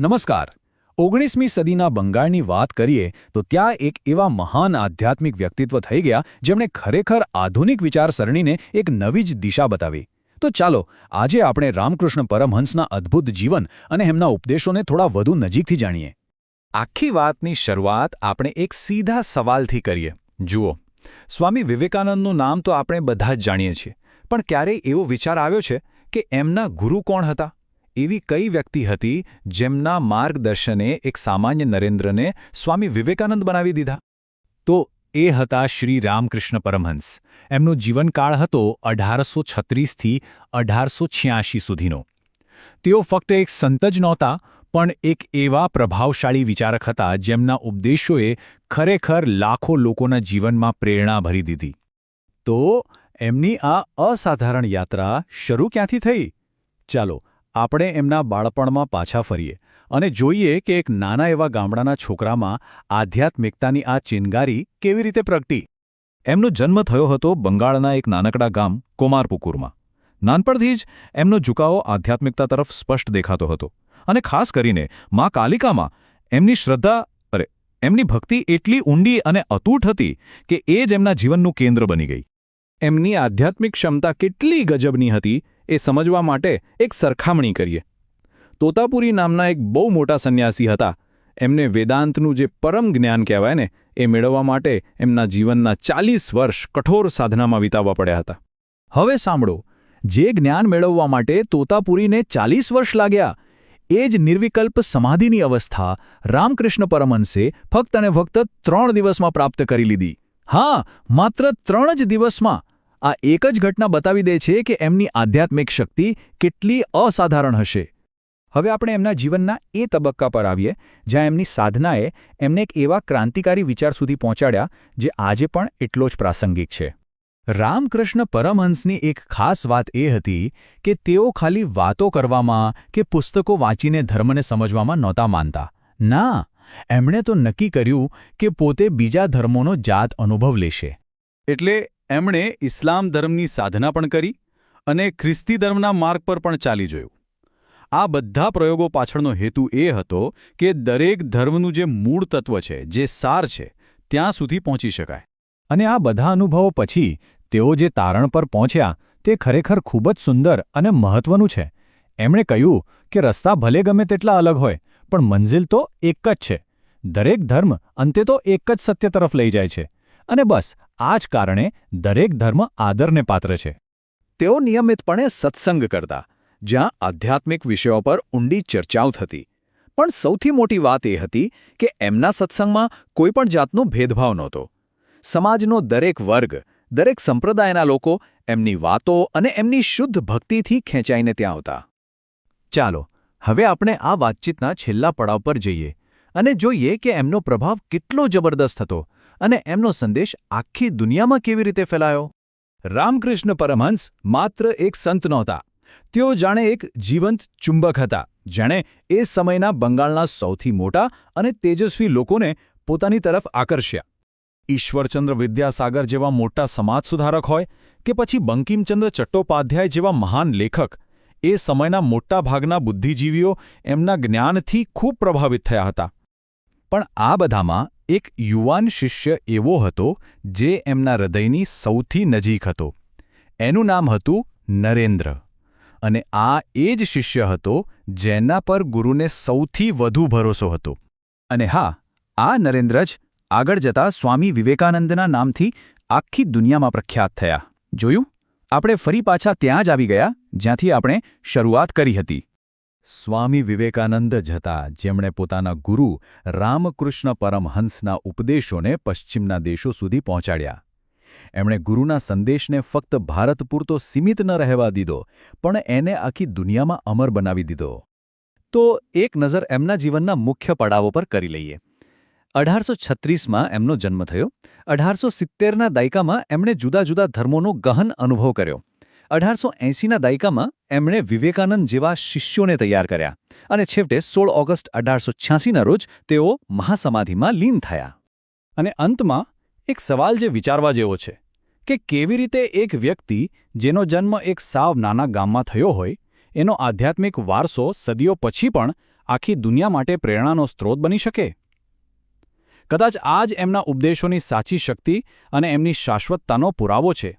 નમસ્કાર. ઓગણીસમી સદીના બંગાળની વાત કરીએ તો ત્યાં એક એવા મહાન આધ્યાત્મિક વ્યક્તિત્વ થઈ ગયા જેમણે ખરેખર આધુનિક વિચારસરણીને એક નવી જ દિશા બતાવી. તો ચાલો, આજે આપણે રામકૃષ્ણ પરમહંસના અદ્ભુત જીવન અને એમના ઉપદેશોને થોડા વધુ નજીકથી જાણીએ. આખી વાતની શરૂઆત આપણે એક સીધા સવાલથી કરીએ. જુઓ, સ્વામી વિવેકાનંદનું નામ તો આપણે બધા જ જાણીએ છીએ, પણ ક્યારેય એવો વિચાર આવ્યો છે કે એમના ગુરુ કોણ હતા? એવી કઈ વ્યક્તિ હતી જેમના માર્ગદર્શને એક સામાન્ય નરેન્દ્રને સ્વામી વિવેકાનંદ બનાવી દીધા? તો એ હતા શ્રી રામકૃષ્ણ પરમહંસ. એમનો જીવનકાળ હતો અઢારસો છત્રીસથી અઢારસો છ્યાસી સુધીનો. તેઓ ફક્ત એક સંત જ નહોતા, પણ એક એવા પ્રભાવશાળી વિચારક હતા જેમના ઉપદેશોએ ખરેખર લાખો લોકોના જીવનમાં પ્રેરણા ભરી દીધી. તો એમની આ અસાધારણ યાત્રા શરૂ ક્યાંથી થઈ? ચાલો આપણે એમના બાળપણમાં પાછા ફરીએ અને જોઈએ કે એક નાના એવા ગામડાના છોકરામાં આધ્યાત્મિકતાની આ ચિનગારી કેવી રીતે પ્રગટી. એમનો જન્મ થયો હતો બંગાળના એક નાનકડા ગામ કોમારપુકુરમાં. નાનપણથી જ એમનો ઝુકાવો આધ્યાત્મિકતા તરફ સ્પષ્ટ દેખાતો હતો અને ખાસ કરીને મા કાલિકામાં એમની શ્રદ્ધા, અરે, એમની ભક્તિ એટલી ઊંડી અને અતૂટ હતી કે એ જ એમના જીવનનું કેન્દ્ર બની ગઈ. એમની આધ્યાત્મિક ક્ષમતા કેટલી ગજબની હતી એ સમજવા માટે એક સરખામણી કરીએ. તોતાપુરી નામના એક બહુ મોટા સંન્યાસી હતા. એમને વેદાંતનું જે પરમ જ્ઞાન કહેવાય ને, એ મેળવવા માટે એમના જીવનના ચાલીસ વર્ષ કઠોર સાધનામાં વિતાવવા પડ્યા હતા. હવે સાંભળો, જે જ્ઞાન મેળવવા માટે તોતાપુરીને ચાલીસ વર્ષ લાગ્યા, એ જ નિર્વિકલ્પ સમાધિની અવસ્થા રામકૃષ્ણ પરમહંસે ફક્ત અને ફક્ત ત્રણ દિવસમાં પ્રાપ્ત કરી લીધી. હા, માત્ર ત્રણ જ દિવસમાં. આ એક જ ઘટના બતાવી દે છે કે એમની આધ્યાત્મિક શક્તિ કેટલી અસાધારણ હશે. હવે આપણે એમના જીવનના એ તબક્કા પર આવીએ, જ્યાં એમની સાધનાએ એમને એક એવા ક્રાંતિકારી વિચાર સુધી પહોંચાડ્યા, જે આજે પણ એટલો જ પ્રાસંગિક છે. રામકૃષ્ણ પરમહંસની એક ખાસ વાત એ હતી કે તેઓ ખાલી વાતો કરવામાં કે પુસ્તકો વાંચીને ધર્મને સમજવામાં નહોતા માનતા. ના, એમણે તો નક્કી કર્યું કે પોતે બીજા ધર્મોનો જાત અનુભવ લેશે. એટલે એમણે ઇસ્લામ ધર્મની સાધના પણ કરી અને ખ્રિસ્તી ધર્મના માર્ગ પર પણ ચાલી જોયું. આ બધા પ્રયોગો પાછળનો હેતુ એ હતો કે દરેક ધર્મનું જે મૂળ તત્વ છે, જે સાર છે, ત્યાં સુધી પહોંચી શકાય. અને આ બધા અનુભવો પછી તેઓ જે તારણ પર પહોંચ્યા તે ખરેખર ખૂબ જ સુંદર અને મહત્વનું છે. એમણે કહ્યું કે રસ્તા ભલે ગમે તેટલા અલગ હોય, પણ મંઝિલ તો એક જ છે. દરેક ધર્મ અંતે તો એક જ સત્ય તરફ લઈ જાય છે. અને બસ, આ જ કારણે દરેક ધર્મ આદરને પાત્ર છે. તેઓ નિયમિતપણે સત્સંગ કરતા, જ્યાં આધ્યાત્મિક વિષયો પર ઊંડી ચર્ચાઓ થતી. પણ સૌથી મોટી વાત એ હતી કે એમના સત્સંગમાં કોઈપણ જાતનો ભેદભાવ નહોતો. સમાજનો દરેક વર્ગ, દરેક સંપ્રદાયના લોકો એમની વાતો અને એમની શુદ્ધ ભક્તિથી ખેંચાઈને ત્યાં આવતા. ચાલો, હવે આપણે આ વાતચીતના છેલ્લા પડાવ પર જઈએ અને જોઈએ કે એમનો પ્રભાવ કેટલો જબરદસ્ત હતો અને એમનો સંદેશ આખી દુનિયામાં કેવી રીતે ફેલાયો? રામકૃષ્ણ પરમહંસ માત્ર એક સંત નહોતા. તેઓ જાણે એક જીવંત ચુંબક હતા, જેણે એ સમયના બંગાળના સૌથી મોટા અને તેજસ્વી લોકોને પોતાની તરફ આકર્ષ્યા. ઈશ્વરચંદ્ર વિદ્યાસાગર જેવા મોટા સમાજ સુધારક હોય કે પછી બંકિમચંદ્ર ચટ્ટોપાધ્યાય જેવા મહાન લેખક, એ સમયના મોટા ભાગના બુદ્ધિજીવીઓ એમના જ્ઞાનથી ખૂબ પ્રભાવિત થયા હતા. પણ આ બધામાં એક યુવાન શિષ્ય એવો હતો જે એમના હૃદયની સૌથી નજીક હતો. એનું નામ હતું નરેન્દ્ર અને આ એ જ શિષ્ય હતો જેના પર ગુરુને સૌથી વધુ ભરોસો હતો. અને હા, આ નરેન્દ્ર જ આગળ જતા સ્વામી વિવેકાનંદના નામથી આખી દુનિયામાં પ્રખ્યાત થયા. જોયું? આપણે ફરી પાછા ત્યાં જ આવી ગયા જ્યાંથી આપણે શરૂઆત કરી હતી. સ્વામી વિવેકાનંદ જ હતા જેમણે પોતાના ગુરુ રામકૃષ્ણ પરમહંસના ઉપદેશોને પશ્ચિમના દેશો સુધી પહોંચાડ્યા. એમણે ગુરુના સંદેશને ફક્ત ભારત પૂરતો સીમિત ન રહેવા દીધો, પણ એને આખી દુનિયામાં અમર બનાવી દીધો. તો એક નજર એમના જીવનના મુખ્ય પડાવો પર કરી લઈએ. અઢારસો છત્રીસમાં એમનો જન્મ થયો. અઢારસો સિત્તેરના દાયકામાં એમણે જુદા જુદા ધર્મોનો ગહન અનુભવ કર્યો. અઢારસો એંસીના દાયકામાં એમણે વિવેકાનંદ જેવા શિષ્યોને તૈયાર કર્યા અને છેવટે સોળ ઓગસ્ટ અઢારસો છ્યાસીના રોજ તેઓ મહાસમાધિમાં લીન થયા. અને અંતમાં એક સવાલ જે વિચારવા જેવો છે કે કેવી રીતે એક વ્યક્તિ જેનો જન્મ એક સાવ નાના ગામમાં થયો હોય, એનો આધ્યાત્મિક વારસો સદીઓ પછી પણ આખી દુનિયા માટે પ્રેરણાનો સ્ત્રોત બની શકે? કદાચ આ જ એમના ઉપદેશોની સાચી શક્તિ અને એમની શાશ્વતતાનો પુરાવો છે.